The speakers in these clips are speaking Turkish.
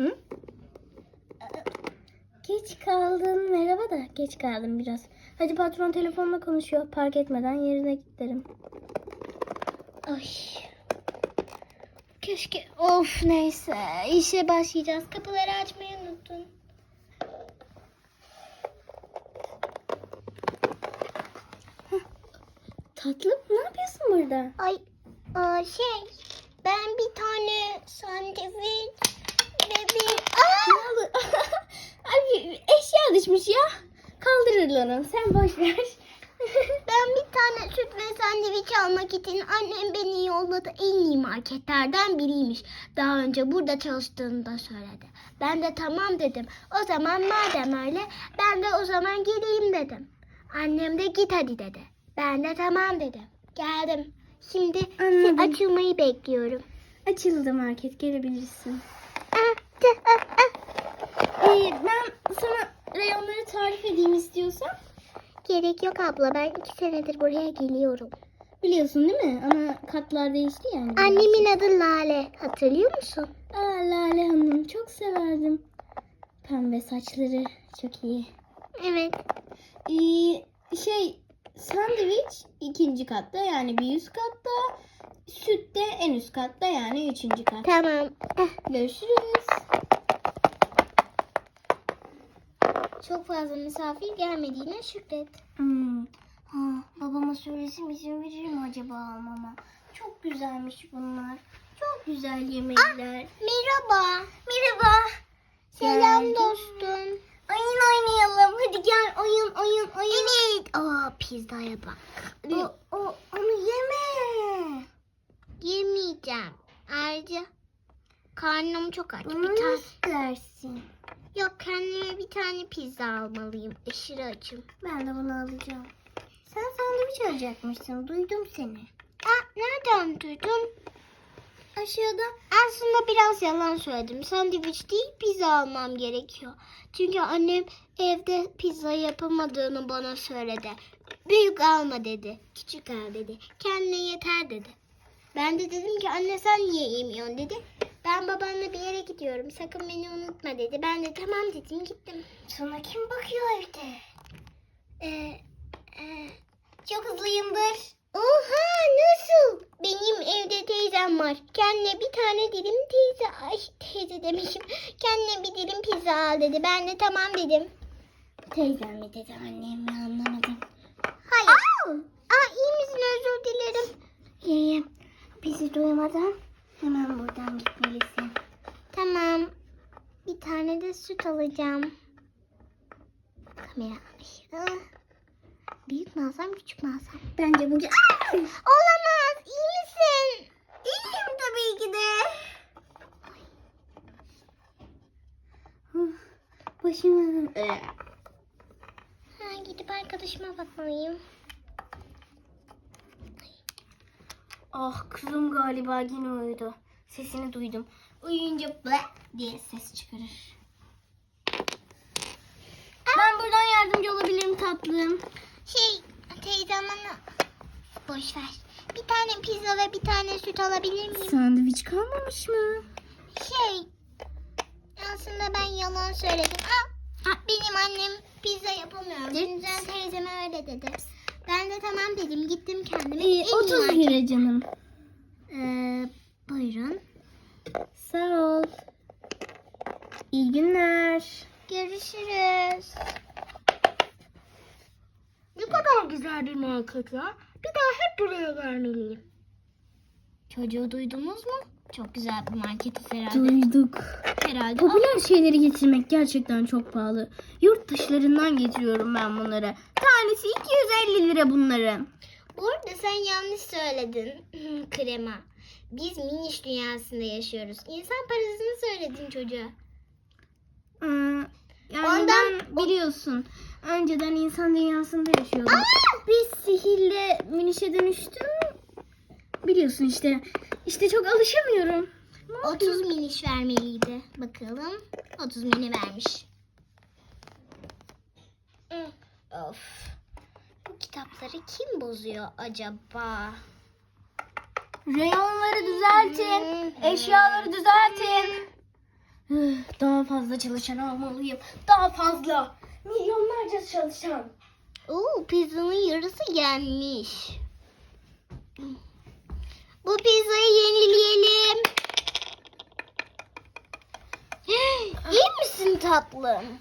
Hı? Geç kaldın. Merhaba da geç kaldım biraz. Hadi patron telefonla konuşuyor. Park etmeden yerine giderim. Ay. Keşke. Of neyse. İşe başlayacağız. Kapıları açmayı unuttun. Tatlım ne yapıyorsun burada? Ay şey ben bir tane sandviç oldu? Ay eşya düşmüş ya. Kaldırır onu. Sen boş ver. ben bir tane süt ve sandviç almak için annem beni yolladı. En iyi marketlerden biriymiş. Daha önce burada çalıştığını da söyledi. Ben de tamam dedim. O zaman madem öyle ben de o zaman geleyim dedim. Annem de git hadi dedi. Ben de tamam dedim. Geldim. Şimdi Anladım. açılmayı bekliyorum. Açıldı market gelebilirsin. Ah, ah, ah. Ee, ben sana reyonları tarif edeyim istiyorsan. Gerek yok abla ben iki senedir buraya geliyorum. Biliyorsun değil mi? Ama katlar değişti yani. Annemin adı Lale. Hatırlıyor musun? Aa Lale Hanım çok severdim. Pembe saçları çok iyi. Evet. Ee, şey sandviç ikinci katta yani bir üst katta. Süt de en üst katta yani üçüncü kat. Tamam. Görüşürüz. Çok fazla misafir gelmediğine şükret. Hmm. Ha, babama söylesem izin verir mi acaba almama? Çok güzelmiş bunlar. Çok güzel yemekler. Merhaba. Merhaba. Selam Geldim. dostum. Oyun oynayalım. Hadi gel oyun oyun oyun. Evet. Aa pizzaya bak. O, o, onu yeme. Yemeyeceğim. Ayrıca karnım çok aç. Bunu Bir tane... istersin. Yok kendime bir tane pizza almalıyım. Aşırı açım. Ben de bunu alacağım. Sen sandviç alacakmışsın. Duydum seni. Aa, nereden duydun? Aşağıda. Aslında biraz yalan söyledim. Sandviç değil pizza almam gerekiyor. Çünkü annem evde pizza yapamadığını bana söyledi. Büyük alma dedi. Küçük al dedi. Kendine yeter dedi. Ben de dedim ki anne sen niye yemiyorsun dedi. Ben babanla bir yere gidiyorum. Sakın beni unutma dedi. Ben de tamam dedim gittim. Sana kim bakıyor evde? Ee, e, çok hızlıyımdır. Oha nasıl? Benim evde teyzem var. Kendine bir tane dilim teyze. Ay teyze demişim. Kendine bir dilim pizza al dedi. Ben de tamam dedim. Teyzem mi dedi annem mi anlamadım. Hayır. Aa, Aa iyi misin özür dilerim. İyiyim. Bizi duymadan hemen buradan gitmelisin. Tamam. Bir tane de süt alacağım. Kamera. Büyük mü alsam küçük mü alsam? Bence bugün... Olamaz. İyi misin? İyiyim tabii ki de. Başım ağrıyor. Ha, gidip arkadaşıma bakmalıyım. Ah kızım galiba yine uyudu. Sesini duydum. Uyuyunca ble diye ses çıkarır. Ben buradan yardımcı olabilirim tatlım. Şey teyzem bana boş ver. Bir tane pizza ve bir tane süt alabilir miyim? Sandviç kalmamış mı? Şey aslında ben yalan söyledim. Aa, aa, benim annem pizza yapamıyor. Güncel teyzeme öyle dedi. Tamam dedim. Gittim kendime. Ee, en iyi 30 market- lira canım. Ee, buyurun. Sağ ol. İyi günler. Görüşürüz. Ne kadar güzel bir market ya. Bir daha hep buraya gelmeliyim. Çocuğu duydunuz mu? Çok güzel bir marketiz herhalde. Duyduk. Herhalde. Popüler şeyleri getirmek gerçekten çok pahalı. Yurt dışlarından getiriyorum ben bunları. Tanesi 250 lira bunların. Bu arada sen yanlış söyledin krema. Biz miniş dünyasında yaşıyoruz. İnsan parasını söyledin çocuğa. Ee, yani Ondan- biliyorsun. Önceden insan dünyasında yaşıyordum. Bir sihirle minişe dönüştüm. Biliyorsun işte. İşte çok alışamıyorum. Ne 30 miniş vermeliydi. Bakalım. 30 mini vermiş. Hı, Of. Bu kitapları kim bozuyor acaba? Reyonları düzeltin. Eşyaları düzeltin. Daha fazla çalışan almalıyım. Daha fazla. Milyonlarca çalışan. Oo, pizzanın yarısı gelmiş. Bu pizzayı yenileyelim. İyi misin tatlım?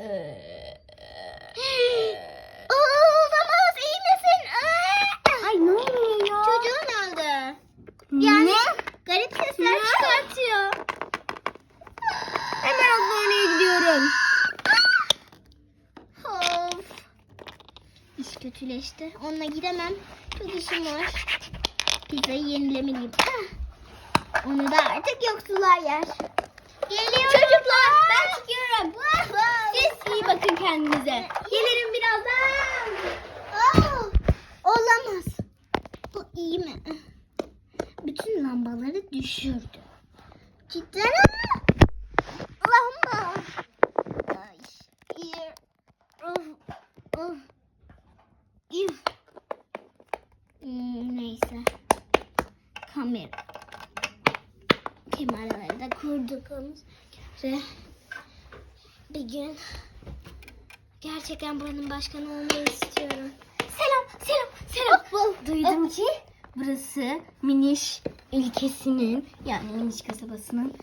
Aa, olamaz iyi misin? Aa! Ay ne oluyor ya? Çocuğun öldü. ne? Yani garip sesler Ne? çıkartıyor. Hemen hastaneye gidiyorum. Of. İş kötüleşti. Onunla gidemem. Çok işim var. Pizzayı yenilemeliyim. Onu da artık yoksullar yer. Geliyorum. Çocuklar ben çıkıyorum. Siz iyi bakın kendinize. Gelirim birazdan. Oh, olamaz. Bu iyi mi? Bütün lambaları düşürdü. Cidden mi? Lamba. Ay, iyi. Of, of. Üf. Hmm, neyse. Kamera. Kameraları da kurduk. Ve bir gün gerçekten buranın başkanı olmayı istiyorum. Selam, selam, selam. Duydum ki burası Miniş ülkesinin yani Miniş kasabasının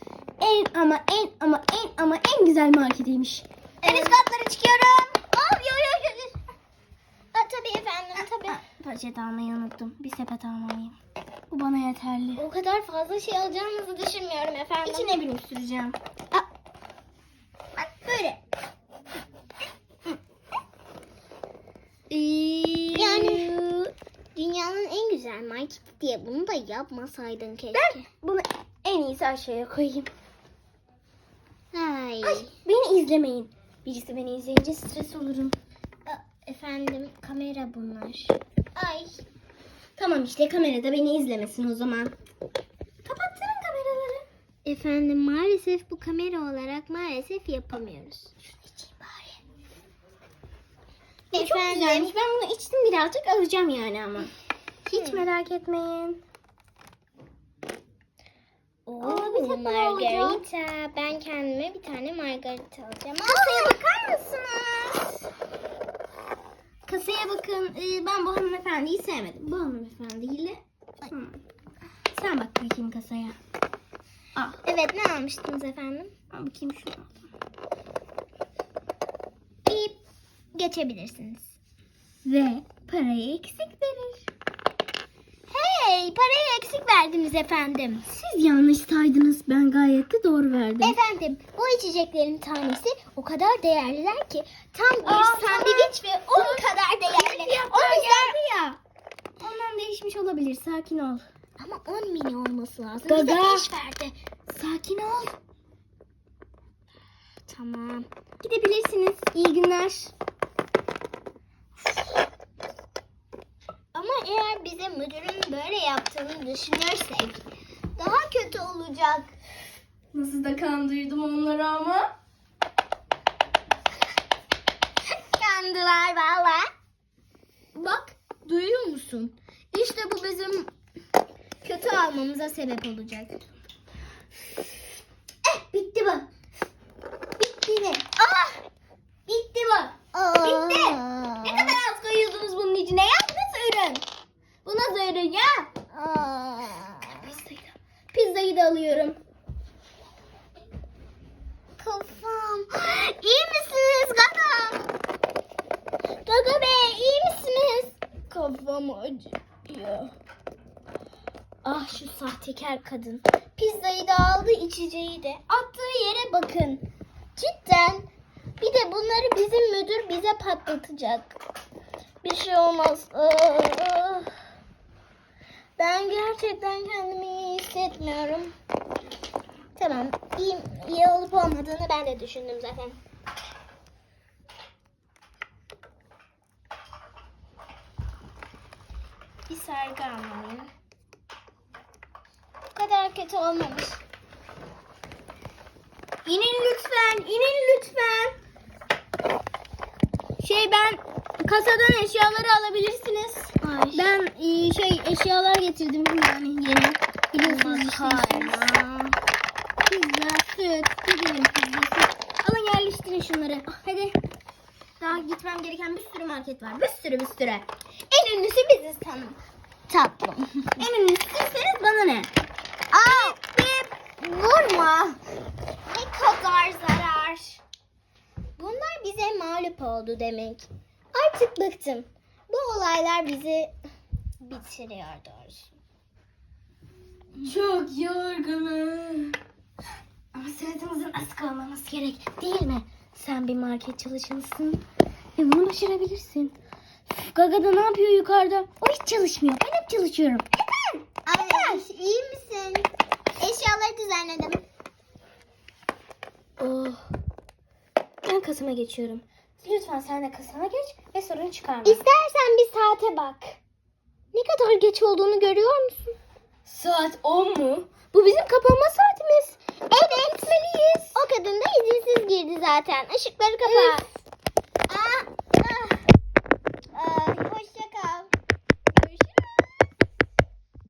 en ama en ama en ama en güzel marketiymiş. En üst katlara çıkıyorum. Oh, yo yo yo. yo. Aa, tabii efendim tabii. Aa, Poşet almayı unuttum. Bir sepet almalıyım. Bu bana yeterli. O kadar fazla şey alacağınızı düşünmüyorum efendim. İçine bir süreceğim. Aa, bak böyle. Yani dünyanın en marketi diye bunu da yapmasaydın keşke. ben bunu en iyisi aşağıya koyayım. Ay. Ay, beni izlemeyin. Birisi beni izleyince stres olurum. Efendim kamera bunlar. Ay. Tamam işte kamerada beni izlemesin o zaman. Kapattırın kameraları. Efendim maalesef bu kamera olarak maalesef yapamıyoruz. İçeyim bari. Bu çok Efendim? güzelmiş. Ben bunu içtim birazcık alacağım yani ama. Hiç merak etmeyin. Oo, Aa, bir tek margarita. Ben kendime bir tane margarita alacağım. Kasaya bakar mısınız? Kasaya bakın. Ee, ben bu hanımefendiyi sevmedim. Bu hanımefendiyle... Hmm. Sen bak bakayım kasaya. Al. Evet ne almıştınız efendim? Al bakayım şunu aldım. Geçebilirsiniz. Ve parayı eksik parayı eksik verdiniz efendim. Siz yanlış saydınız. Ben gayet de doğru verdim. Efendim bu içeceklerin tanesi o kadar değerliler ki tam bir Aa, sandviç ve un kadar değerli. O yüzden ya. Ondan değişmiş olabilir. Sakin ol. ama 10 mini olması lazım. Gaga. Bize 5 verdi. Sakin ol. Tamam. Gidebilirsiniz. İyi günler. Eğer bize müdürün böyle yaptığını düşünürsek daha kötü olacak. Nasıl da kandırdım onları ama. Yandılar valla. Bak duyuyor musun? İşte bu bizim kötü almamıza sebep olacak. Eh bitti bu. Bitti mi? Ah! Bitti bu. Bitti. Ne kadar az koyuyorsunuz bunun içine ya? Bu nasıl ürün? Bu nasıl ürün ya? Pizzayı da, pizzayı da alıyorum. Kafam. İyi misiniz Gaga? Gaga Bey iyi misiniz? Kafam acıyor. Ah şu sahtekar kadın. Pizzayı da aldı içeceği de. Attığı yere bakın. Cidden. Bir de bunları bizim müdür bize patlatacak. Bir şey olmaz. Ah. Ben gerçekten kendimi iyi hissetmiyorum. Tamam. İyi, iyi olup olmadığını ben de düşündüm zaten. bir sargı almalıyım. Bu kadar kötü olmamış. İnin lütfen, inin lütfen. Şey ben kasadan eşyaları alabilirsiniz. Ay. Ben e, şey eşyalar getirdim yani yeni. Biliyorsunuz işte. Pizza, süt, gidelim pizzası. Alın yerleştirin şunları. Hadi. Daha gitmem gereken bir sürü market var. Bir sürü bir sürü. Ünlüsü biziz sanırım. Tatlım. En ünlüsü sizseniz bana ne? Aa, vurma. Ne kadar zarar. Bunlar bize mağlup oldu demek. Artık bıktım. Bu olaylar bizi bitiriyor doğrusu. Çok yorgunum. Ama sırtımızın az kalmaması gerek değil mi? Sen bir market çalışanısın ve bunu başarabilirsin. Gaga da ne yapıyor yukarıda? O hiç çalışmıyor. Ben hep çalışıyorum. Neden? Ay, iyi misin? Eşyaları düzenledim. Oh. Ben kasama geçiyorum. Lütfen sen de kasama geç ve sorun çıkarma. İstersen bir saate bak. Ne kadar geç olduğunu görüyor musun? Saat 10 mu? Bu bizim kapanma saatimiz. Evet. Gitmeliyiz. O kadın da izinsiz girdi zaten. Işıkları kapat.